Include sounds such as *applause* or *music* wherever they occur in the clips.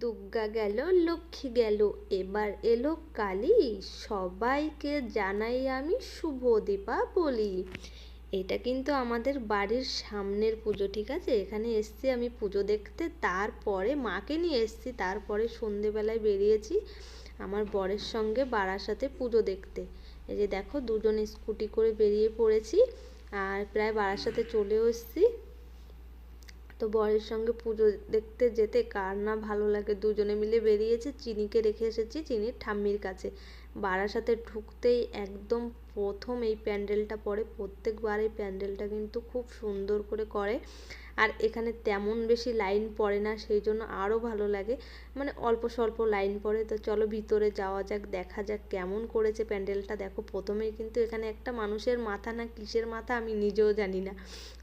দুর্গা গেল, লক্ষ্মী গেল। এবার এলো কালী। সবাইকে জানাই আমি শুভ দীপাবলি। এটা কিন্তু আমাদের বাড়ির সামনের পুজো, ঠিক আছে? এখানে এসছি আমি পুজো দেখতে। তারপরে মাকে নিয়ে এসছি। তারপরে সন্ধেবেলায় বেরিয়েছি আমার বরের সঙ্গে বারাসাতে পুজো দেখতে। এই যে দেখো, দুজনে স্কুটি করে বেরিয়ে পড়েছি। আর প্রায় বারাসাতে চলেও এসছি। তো বরের সঙ্গে পুজো দেখতে যেতে কার না ভালো লাগে? দুজনে মিলে বেরিয়েছে, চিনিকে রেখে এসেছি, চিনির ঠাম্মির কাছে। বারাসাতে ঢুকতেই একদম প্রথম এই প্যান্ডেলটা পড়ে প্রত্যেকবার এই প্যান্ডেলটা কিন্তু খুব সুন্দর করে করে। আর এখানে তেমন বেশি লাইন পড়ে না, সেই জন্য আরও ভালো লাগে। মানে অল্প স্বল্প লাইন পড়ে, তো চলো ভিতরে যাওয়া যাক, দেখা যাক কেমন করেছে প্যান্ডেলটা। দেখো, প্রথমেই কিন্তু এখানে একটা মানুষের মাথা না কিসের মাথা আমি নিজেও জানি না।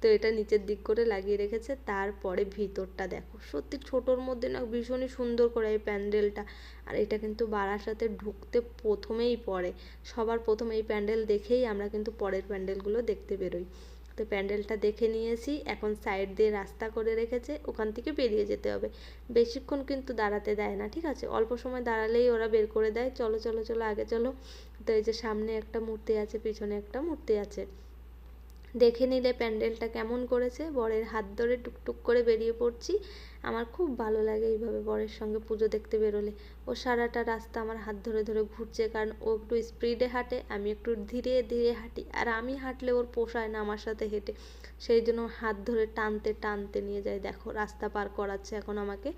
তো এটা নিচের দিক করে লাগিয়ে রেখেছে, তারপরে ভিতরটা দেখো। সত্যি ছোটোর মধ্যে না ভীষণই সুন্দর করে এই প্যান্ডেলটা। আর এটা কিন্তু বারাসাতে ঢুকতে প্রথমেই পড়ে। সবার প্রথম এই প্যান্ডেল দেখেই আমরা কিন্তু পরের প্যান্ডেলগুলো দেখতে বেরোই। তো প্যান্ডেলটা দেখে নিয়েছি, এখন সাইড দিয়ে রাস্তা করে রেখেছে, ওখান থেকে বেরিয়ে যেতে হবে। বেশিক্ষণ কিন্তু দাঁড়াতে দেয় না, ঠিক আছে? অল্প সময় দাঁড়ালেই ওরা বের করে দেয়, চলো চলো চলো, আগে চলো। তো এই যে সামনে একটা মূর্তি আছে, পিছনে একটা মূর্তি আছে। দেখে নিলে প্যান্ডেলটা কেমন করেছে। বরের হাত ধরে টুকটুক করে বেরিয়ে পড়ছি। আমার খুব ভালো লাগে এইভাবে বরের সঙ্গে পুজো দেখতে বেরোলে। ও সারাটা রাস্তা আমার হাত ধরে ধরে ঘুরছে, কারণ ও একটু স্পিডে হাঁটে, আমি একটু ধীরে ধীরে হাঁটি। আর আমি হাঁটলে ওর পোষায় না আমার সাথে হেঁটে। সেই জন্য হাত ধরে টানতে টানতে নিয়ে যায়। দেখো, রাস্তা পার করাচ্ছে এখন আমাকে।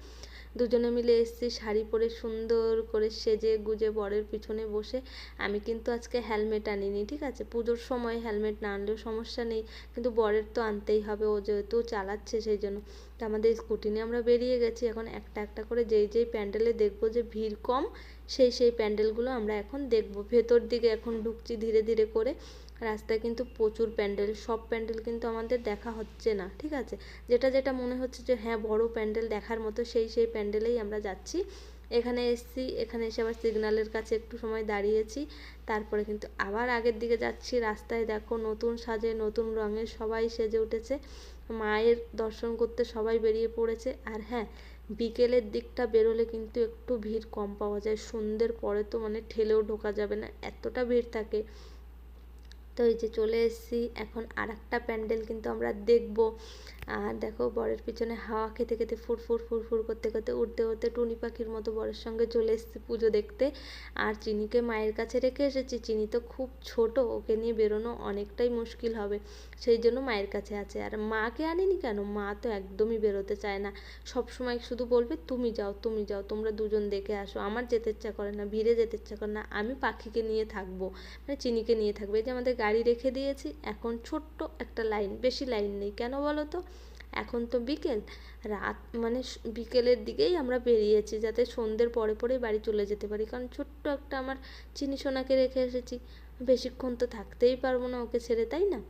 দুজনে মিলে এসেছি, শাড়ি পরে সুন্দর করে সেজে গুজে বরের পিছনে বসে। আমি কিন্তু আজকে হেলমেট আনিনি, ঠিক আছে? পুজোর সময় হেলমেট না আনলেও সমস্যা নেই, কিন্তু বরের তো আনতেই হবে, ও যেহেতু চালাচ্ছে সেই জন্য। তো আমাদের স্কুটি নিয়ে আমরা বেরিয়ে গেছি, এখন একটা একটা করে যেই যেই প্যান্ডেলে দেখব যে ভিড় কম, সেই সেই প্যান্ডেলগুলো আমরা এখন দেখব। ভেতর দিকে এখন ঢুকছি ধীরে ধীরে করে। রাস্তায় কিন্তু প্রচুর প্যান্ডেল, সব প্যান্ডেল কিন্তু আমাদের দেখা হচ্ছে না, ঠিক আছে? যেটা যেটা মনে হচ্ছে যে হ্যাঁ বড় প্যান্ডেল দেখার মতো সেই সেই প্যান্ডেলেই আমরা যাচ্ছি। এখানে এসছি, এখানে এসে আবার সিগনালের কাছে একটু সময় দাঁড়িয়েছি। তারপরে কিন্তু আবার আগের দিকে যাচ্ছি, রাস্তায় দেখো নতুন সাজে, নতুন রঙের সবাই সেজে উঠেছে। মায়ের দর্শন করতে সবাই বেরিয়ে পড়েছে। আর হ্যাঁ বিকেলের দিকটা বেরোলে কিন্তু একটু ভিড় কম পাওয়া যায়। সন্ধ্যের পরে তো মানে ঠেলেও ঢোকা যাবে না, এতটা ভিড় থাকে। তো এই যে চলে এসেছি। এখন আর একটা প্যান্ডেল কিন্তু আমরা দেখব। আর দেখো বরের পিছনে হাওয়া খেতে খেতে ফুরফুর ফুরফুর করতে করতে উঠতে উঠতে টুনি পাখির মতো বরের সঙ্গে চলে এসেছি পুজো দেখতে। আর চিনিকে মায়ের কাছে রেখে এসেছি। চিনি তো খুব ছোট, ওকে নিয়ে বেরোনো অনেকটাই মুশকিল হবে। সেই জন্য মায়ের কাছে আছে। আর মাকে আনিনি কেন? মা তো একদমই বেরোতে চায় না। সব সময় শুধু বলবে, তুমি যাও তুমি যাও, তোমরা দুজন দেখে আসো। আমার যেতে ইচ্ছা করে না, ভিড়ে যেতে ইচ্ছা করে না। আমি পাখিকে নিয়ে থাকব। মানে চিনিকে নিয়ে থাকবে। এই যে আমাদের গাড়ি রেখে দিয়েছি। এখন ছোট্ট একটা লাইন, বেশি লাইন নেই। কেন বলো তো? এখন তো বিকেল। রাত মানে বিকেলের দিকেই আমরা বেরিয়েছি যাতে সন্ধ্যের পরে পরেই বাড়ি চলে যেতে পারি। কারণ ছোট্ট একটা আমার চিনি সোনাকে রেখে এসেছি। বেশিক্ষণ তো থাকতেই পারব না ওকে ছেড়ে, তাই না?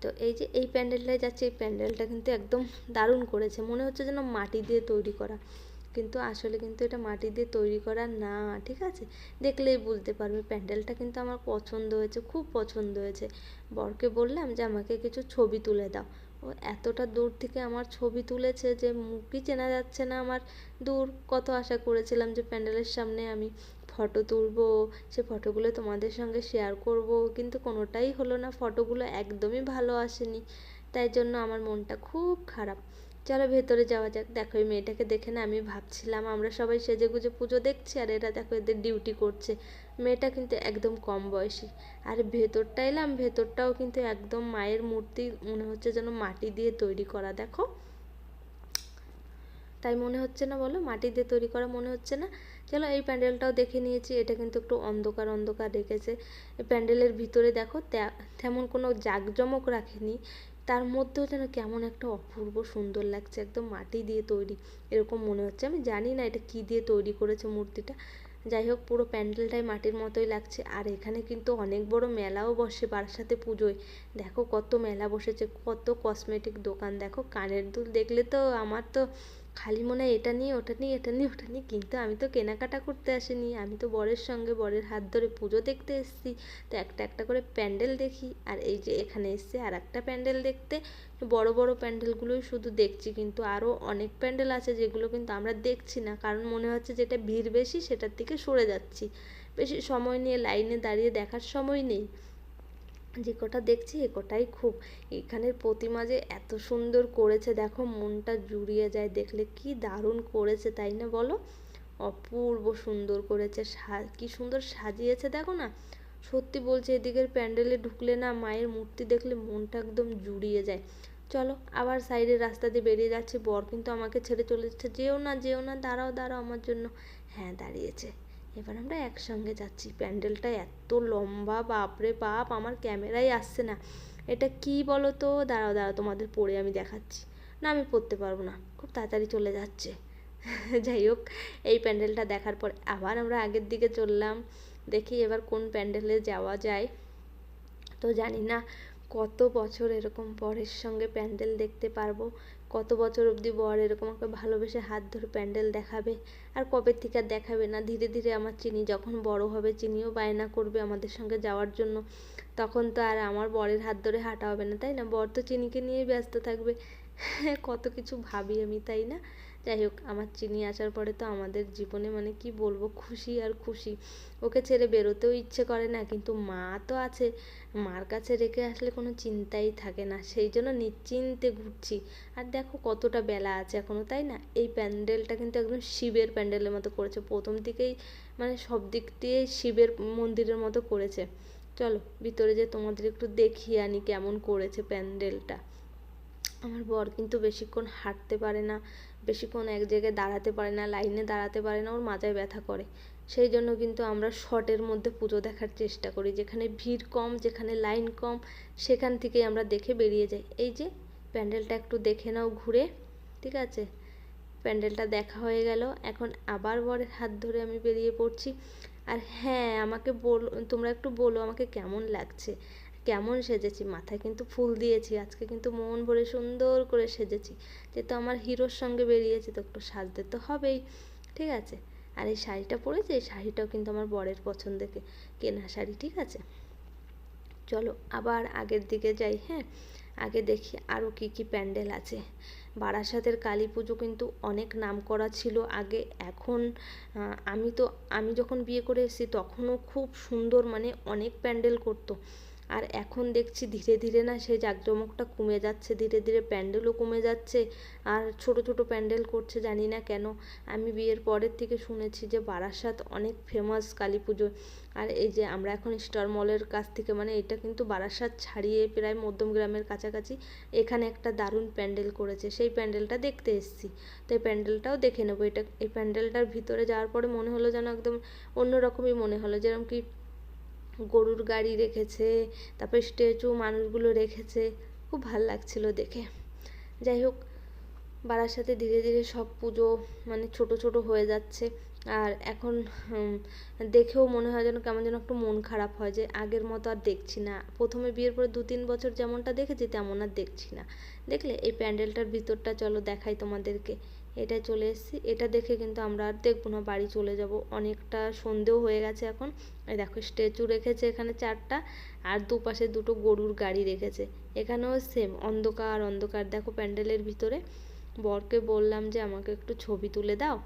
তো এই যে, এই প্যান্ডেলটায় যাচ্ছে, এই প্যান্ডেলটা কিন্তু একদম দারুণ করেছে। মনে হচ্ছে যেন মাটি দিয়ে তৈরি করা। কিন্তু আসলে কিন্তু এটা মাটি দিয়ে তৈরি করা না, ঠিক আছে? দেখলেই বুঝতে পারবে। প্যান্ডেলটা কিন্তু আমার পছন্দ হয়েছে, খুব পছন্দ হয়েছে। বরকে বললাম যে, আমাকে কিছু ছবি তুলে দাও। ও এতটা দূর থেকে আমার ছবি তুলেছে যে মুখই চেনা যাচ্ছে না আমার। দূর কত আশা করেছিলাম যে প্যান্ডেলের সামনে আমি ফটো তুলব, সে ফটোগুলো তোমাদের সঙ্গে শেয়ার করব, কিন্তু কোনোটাই হলো না। ফটোগুলো একদমই ভালো আসেনি। তাই জন্য আমার মনটা খুব খারাপ। চলো ভেতরে যাওয়া যাক। দেখো, এই মেয়েটাকে দেখে না আমি ভাবছিলাম, আমরা সবাই সেজে গুজে পুজো দেখছি আর এরা দেখো এদের ডিউটি করছে। মেয়েটা কিন্তু একদম কম বয়সী। আর ভেতরটা এলাম, ভেতরটাও কিন্তু একদম মায়ের মূর্তি, মনে হচ্ছে যেন মাটি দিয়ে তৈরি করা, দেখো। তাই মনে হচ্ছে না বলো, মাটি দিয়ে তৈরি করা মনে হচ্ছে না? চলো এই প্যান্ডেলটাও দেখে নিয়েছি, এটা কিন্তু একটু অন্ধকার অন্ধকার রেখেছে। প্যান্ডেলের ভিতরে দেখো তেমন কোনো জাঁকজমক রাখেনি। তার মধ্যেও যেন কেমন একটা অপূর্ব সুন্দর লাগছে, একদম মাটি দিয়ে তৈরি। এরকম মনে হচ্ছে। আমি জানি না এটা কি দিয়ে তৈরি করেছে মূর্তিটা। যাই হোক, পুরো প্যান্ডেলটাই মাটির মতোই লাগছে। আর এখানে কিন্তু অনেক বড় মেলাও বসে বারাসাতে পুজোয়। দেখো কত মেলা বসেছে, কত কসমেটিক দোকান। দেখো কানের দুল দেখলে তো আমার তো খালি মনে হয় এটা নিয়ে, ওটা নিয়ে, এটা নিয়ে, ওটা নিয়ে। কিন্তু আমি তো কেনাকাটা করতে আসিনি। আমি তো বরের সঙ্গে বরের হাত ধরে পুজো দেখতে এসেছি। তো একটা একটা করে প্যান্ডেল দেখি। আর এই যে এখানে এসছে আর একটা প্যান্ডেল দেখতে। বড় বড় প্যান্ডেলগুলোই শুধু দেখছি। কিন্তু আরও অনেক প্যান্ডেল আছে যেগুলো কিন্তু আমরা দেখছি না। কারণ মনে হচ্ছে যেটা ভিড় বেশি, সেটার দিকে সরে যাচ্ছি। বেশি সময় নিয়ে লাইনে দাঁড়িয়ে দেখার সময় নেই। যে কটা দেখছি এ কটাই খুব। এখানের প্রতিমা যে এত সুন্দর করেছে, দেখো মনটা জুড়িয়ে যায় দেখলে। কি দারুণ করেছে, তাই না বলো? অপূর্ব সুন্দর করেছে কি সুন্দর সাজিয়েছে, দেখো না। সত্যি বলছে, এদিকের প্যান্ডেলে ঢুকলে না মায়ের মূর্তি দেখলে মনটা একদম জুড়িয়ে যায়। চলো, আবার সাইডের রাস্তা দিয়ে বেরিয়ে যাচ্ছে। বর কিন্তু আমাকে ছেড়ে চলে যাচ্ছে। যেও না যেও না, দাঁড়াও দাঁড়াও আমার জন্য। হ্যাঁ দাঁড়িয়েছে। এবার আমরা একসঙ্গে যাচ্ছি। প্যান্ডেলটা এত লম্বা, বাপরে বাপ, আমার ক্যামেরাই আসছে না। এটা কি বলো তো দাঁড়াও দাঁড়াও, তোমাদের পরে আমি দেখাচ্ছি। না, আমি পড়তে পারব না। খুব তাড়াতাড়ি চলে যাচ্ছে। *laughs* যাই হোক, এই প্যান্ডেলটা দেখার পর আবার আমরা আগের দিকে চললাম। দেখি এবার কোন প্যান্ডেলে যাওয়া যায়। তো জানি না কত বছর এরকম পরের সঙ্গে প্যান্ডেল দেখতে পারব। কত বছর অবধি বর এরকম আমাকে ভালোবেসে হাত ধরে প্যান্ডেল দেখাবে আর কবে থেকে আর দেখাবে না? ধীরে ধীরে আমার চিনি যখন বড় হবে চিনিও বায়না করবে আমাদের সঙ্গে যাওয়ার জন্য। তখন তো আর আমার বরের হাত ধরে হাঁটা হবে না, তাই না? বর তো চিনিকে নিয়েই ব্যস্ত থাকবে। *laughs* কত কিছু ভাবি আমি, তাই না? যাই হোক, আমার চিনি আসার পরে তো আমাদের জীবনে মানে কি বলব, খুশি আর খুশি। ওকে ছেড়ে বেরোতেও ইচ্ছে করে না, কিন্তু মা তো আছে। মার কাছে রেখে আসলে কোনো চিন্তাই থাকে না, সেই জন্য নিশ্চিন্তে ঘুরছি। আর দেখো কতটা বেলা আছে এখনও তাই না? এই প্যান্ডেলটা কিন্তু একদম শিবের প্যান্ডেলের মতো করেছে। প্রথম থেকেই মানে সব দিক দিয়ে শিবের মন্দিরের মতো করেছে। চলো, ভিতরে যে তোমাদের একটু দেখিয়ে আনি কেমন করেছে প্যান্ডেলটা। আমার বর কিন্তু বেশিক্ষণ হাঁটতে পারে না। বেশিক্ষণ এক জায়গায় দাঁড়াতে পারে না, লাইনে দাঁড়াতে পারে না, ওর মাথায় ব্যথা করে। সেই জন্য কিন্তু আমরা শর্টের মধ্যে পুজো দেখার চেষ্টা করি, যেখানে ভিড় কম, যেখানে লাইন কম, সেখান থেকেই আমরা দেখে বেরিয়ে যাই। এই যে, প্যান্ডেলটা একটু দেখে নাও ঘুরে, ঠিক আছে? প্যান্ডেলটা দেখা হয়ে গেল। এখন আবার বরের হাত ধরে আমি বেরিয়ে পড়ছি। আর হ্যাঁ আমাকে বল, তোমরা একটু বলো আমাকে কেমন লাগছে? কেমন সেজেছি, মাথায় কিন্তু ফুল দিয়েছি, আজকে কিন্তু মন ভরে সুন্দর করে সেজেছি। যেহেতু আমার হিরোর সঙ্গে বেরিয়েছি, তো একটু সাজতে তো হবেই, ঠিক আছে? আর এই শাড়িটা পরেছি, এই শাড়িটাও কিন্তু আমার বরের পছন্দের কেনা শাড়ি, ঠিক আছে? চলো আবার আগের দিকে যাই হ্যাঁ? আগে দেখি আরও কী কী প্যান্ডেল আছে। বারাসাতের কালী পুজো কিন্তু অনেক নাম করা ছিল আগে, এখন আমি তো, আমি যখন বিয়ে করে এসেছি, তখনও খুব সুন্দর মানে অনেক প্যান্ডেল করতো। আর এখন দেখছি ধীরে ধীরে না সেই জাঁকজমকটা কমে যাচ্ছে, ধীরে ধীরে প্যান্ডেলও কমে যাচ্ছে। আর ছোট ছোট প্যান্ডেল করছে জানি না কেন। আমি বিয়ের পরের থেকে শুনেছি যে বারাসাত অনেক ফেমাস কালী পুজো। আর এই যে আমরা এখন স্টার মলের কাছ থেকে মানে এটা কিন্তু বারাসাত ছাড়িয়ে প্রায় মধ্যম গ্রামের কাছাকাছি এখানে একটা দারুণ প্যান্ডেল করেছে। সেই প্যান্ডেলটা দেখতে এসেছি। তো এই প্যান্ডেলটাও দেখে নেব। এটা, এই প্যান্ডেলটার ভিতরে যাওয়ার পরে মনে হলো যেন একদম অন্যরকমই মনে হলো। যেরকম কি গরুর গাড়ি রেখেছে, তারপরে স্ট্যাচু মানুষগুলো রেখেছে। খুব ভালো লাগছিল দেখে। যাই হোক বারাসাতে ধীরে ধীরে সব পুজো মানে ছোট ছোট হয়ে যাচ্ছে। আর এখন দেখেও মনে হয় যেন কেমন যেন একটু মন খারাপ হয় যে আগের মতো আর দেখছি না। প্রথমে বিয়ের পরে দু তিন বছর যেমনটা দেখেছি, তেমন আর দেখছি না। দেখলে এই প্যান্ডেলটার ভিতরটা চলো দেখাই তোমাদেরকে। এটা চলে এসেছি। এটা দেখে কিন্তু আমরা আর দেখব না, বাড়ি চলে যাব। অনেকটা সন্ধেও হয়ে গেছে এখন। দেখো, স্ট্যাচু রেখেছে এখানে চারটা আর দুপাশে দুটো গরুর গাড়ি রেখেছে। এখানেও সেম অন্ধকার অন্ধকার। দেখো, প্যান্ডেলের ভিতরে। বরকে বললাম যে, আমাকে একটু ছবি তুলে দাও।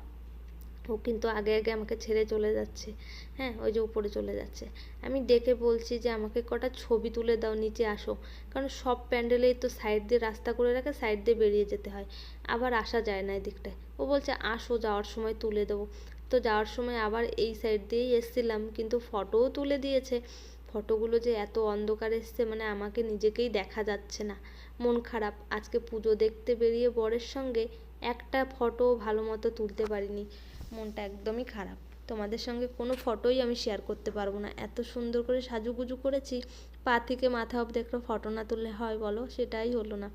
ও কিন্তু আগে আগে আমাকে ছেড়ে চলে যাচ্ছে। হ্যাঁ ওই যে উপরে চলে যাচ্ছে। আমি ডেকে বলছি যে, আমাকে কটা ছবি তুলে দাও, নিচে আসো। কারণ সব প্যান্ডেলেই তো সাইড দিয়ে রাস্তা করে রাখে সাইড দিয়ে বেরিয়ে যেতে হয়। আবার আসা যায় না এদিকটায়। ও বলছে, আসো, যাওয়ার সময় তুলে দেবো। তো যাওয়ার সময় আবার এই সাইড দিয়েই এসছিলাম, কিন্তু ফটোও তুলে দিয়েছে। ফটোগুলো যে এত অন্ধকার এসছে মানে আমাকে নিজেকেই দেখা যাচ্ছে না। মন খারাপ। আজকে পুজো দেখতে বেরিয়ে বরের সঙ্গে একটা ফটো ভালো মতো তুলতে পারিনি। মনটা একদমই খারাপ। তোমাদের সঙ্গে কোনো ফটোই আমি শেয়ার করতে পারব না। এত সুন্দর করে সাজুগুজু করেছি, পা থেকে মাথা অব্দি একটা ফটো না তুললে হয় বলো? সেটাই হলো না।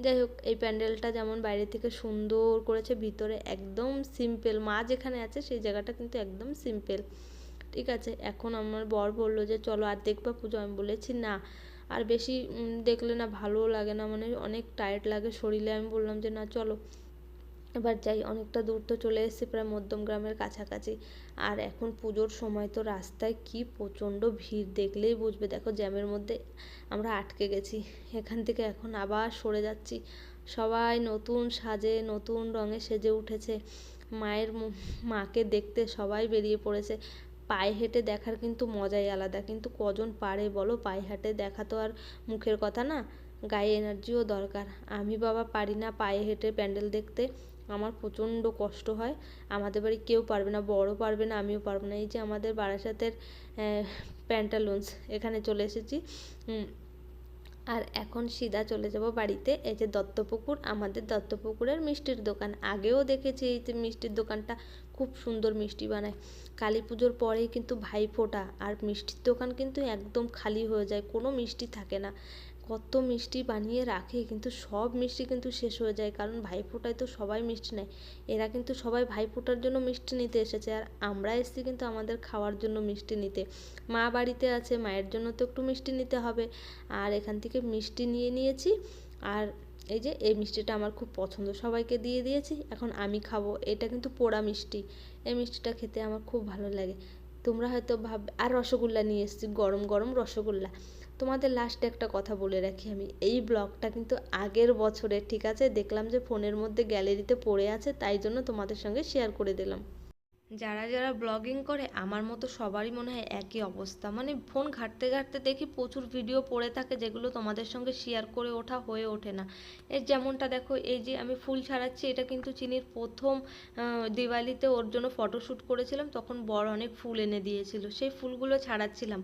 যাই হোক, এই প্যান্ডেলটা যেমন বাইরে থেকে সুন্দর করেছে, ভিতরে একদম সিম্পল মা যেখানে আছে সেই জায়গাটা কিন্তু একদম সিম্পল ঠিক আছে? এখন আমার বর বলল যে, চলো আর দেখবা পুজো। আমি বলেছি, না। আর বেশি দেখলে না ভালোও লাগে না মানে অনেক টায়ার্ড লাগে শরীরে। আমি বললাম যে, না, চলো। এবার যাই, অনেকটা দূর তো চলে এসেছি, প্রায় মধ্যম গ্রামের কাছাকাছি। আর এখন পুজোর সময় তো রাস্তায় কি প্রচণ্ড ভিড়, দেখলেই বুঝবে। দেখো জ্যামের মধ্যে আমরা আটকে গেছি। এখান থেকে এখন আবার সরে যাচ্ছি। সবাই নতুন সাজে, নতুন রঙে সেজে উঠেছে। মায়ের মাকে দেখতে সবাই বেরিয়ে পড়েছে। পায়ে হেঁটে দেখার কিন্তু মজাই আলাদা। কিন্তু কজন পারে বলো? পায়ে হেঁটে দেখা তো আর মুখের কথা না। গায়ে এনার্জিও দরকার। আমি বাবা পারি না পায়ে হেঁটে প্যান্ডেল দেখতে। আমার প্রচণ্ড কষ্ট হয়। আমাদের বাড়ি কেউ পারবে না, বড় পারবে না, আমিও পারব না। এই যে আমাদের বারাসাতের প্যান্টালুন্স এখানে চলে এসেছি। আর এখন সিধা চলে যাব বাড়িতে। এই যে দত্তপুকুর, আমাদের দত্তপুকুরের মিষ্টির দোকান। আগেও দেখেছি এই যে মিষ্টির দোকানটা, খুব সুন্দর মিষ্টি বানায়। কালী পুজোর পরেই কিন্তু ভাইফোঁটা আর মিষ্টির দোকান কিন্তু একদম খালি হয়ে যায়, কোনো মিষ্টি থাকে না। কত মিষ্টি বানিয়ে রাখে, কিন্তু সব মিষ্টি কিন্তু শেষ হয়ে যায়। কারণ ভাইফোঁটায় তো সবাই মিষ্টি নেয়। এরা কিন্তু সবাই ভাইফোঁটার জন্য মিষ্টি নিতে এসেছে। আর আমরা এসেছি কিন্তু আমাদের খাওয়ার জন্য মিষ্টি নিতে। মা বাড়িতে আছে, মায়ের জন্য তো একটু মিষ্টি নিতে হবে। আর এখান থেকে মিষ্টি নিয়ে নিয়েছি। আর এই যে, এই মিষ্টিটা আমার খুব পছন্দ। সবাইকে দিয়ে দিয়েছি। এখন আমি খাব। এটা কিন্তু পোড়া মিষ্টি। এই মিষ্টিটা খেতে আমার খুব ভালো লাগে। তোমরা হয়তো ভাব, আর রসগোল্লা নিয়ে এসেছি। গরম গরম রসগোল্লা। তোমাদের লাস্টে একটা কথা বলে রাখি আমি। এই ব্লগটা কিন্তু আগের বছরের, ঠিক আছে? দেখলাম যে ফোনের মধ্যে গ্যালারিতে পড়ে আছে, তাই জন্য তোমাদের সঙ্গে শেয়ার করে দিলাম। যারা যারা ব্লগিং করে, আমার মতো সবারই মনে হয় একই অবস্থা। মানে ফোন ঘাঁটতে ঘাঁটতে দেখি প্রচুর ভিডিও পড়ে থাকে যেগুলো তোমাদের সঙ্গে শেয়ার করে ওঠা হয়ে ওঠে না। এর যেমনটা দেখো, এই যে আমি ফুল ছাড়াচ্ছি, এটা কিন্তু চিনির প্রথম দিওয়ালিতে ওর জন্য ফটোশ্যুট করেছিলাম, তখন বড় অনেক ফুল এনে দিয়েছিল। সেই ফুলগুলো ছাড়াচ্ছিলাম।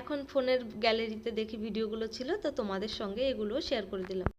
এখন ফোনের গ্যালারিতে দেখি ভিডিওগুলো ছিল, তো তোমাদের সঙ্গে এগুলো শেয়ার করে দিলাম।